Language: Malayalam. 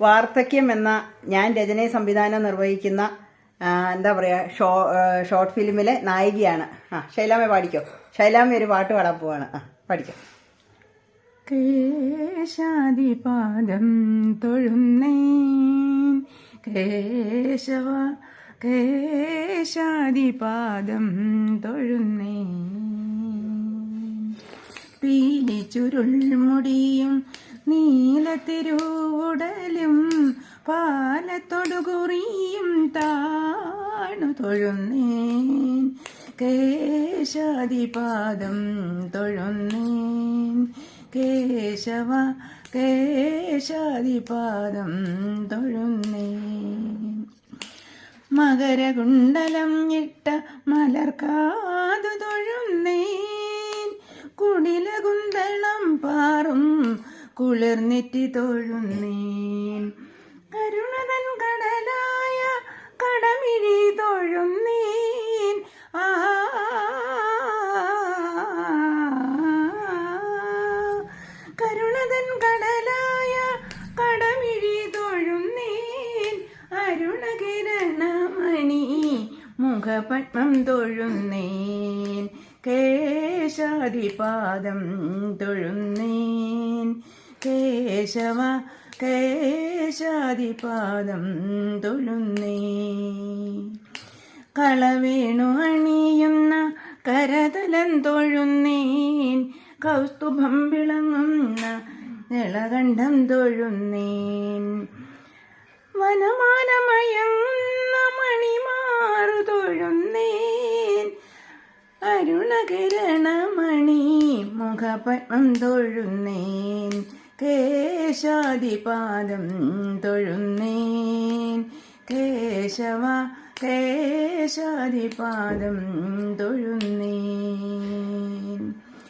വാർദ്ധക്യം എന്ന ഞാൻ രചനയെ സംവിധാനം നിർവഹിക്കുന്ന എന്താ പറയുക ഷോ ഷോർട്ട് ഫിലിമിലെ നായികയാണ്. ആ ശൈലാമ്മ പാടിക്കോ? ശൈലാമ്മ ഒരു പാട്ട് പാടാൻ പോവാണ്. ആ പാടിക്കോ? കേശാദിപാദം തൊഴുന്നേ കേശവ കേശാദിപാദം തൊഴുന്നേ പീലി ചുരുൾമുടിയും നീലത്തിരുവുടലും പാലത്തൊടുകുറിയും താണു തൊഴുന്നേൻ. കേശാദിപാദം തൊഴുന്നേൻ. കേശവ കേശാദിപാദം തൊഴുന്നേൻ. മകരകുണ്ടലം ഇട്ട മലർക്കാതു കുളിർനെറ്റി തൊഴുന്നേൻ. കരുണതൻ കടലായ കടമിഴി തൊഴുന്നേൻ. ആ കരുണതൻ കടലായ കടമിഴി തൊഴുന്നേൻ. അരുണകിരണമണി മുഖപത്മം തൊഴുന്നേൻ. കേശാദിപാദം തൊഴുന്നേൻ. കേശവ കേശാദിപാദം തൊഴുന്നേ. കളവേണു അണിയുന്ന കരതലം തൊഴുന്നേൻ കൗസ്തുഭം വിളങ്ങുന്ന നിളകണ്ഠം തൊഴുന്നേൻ. വനമാനമയങ്ങുന്ന മണിമാറു തൊഴുന്നേൻ അരുണകിരണമണി മുഖപത്മം തൊഴുന്നേൻ. കേശാദിപാദം തൊഴുന്നേൻ. കേശവ കേശാദിപാദം തൊഴുന്നേൻ.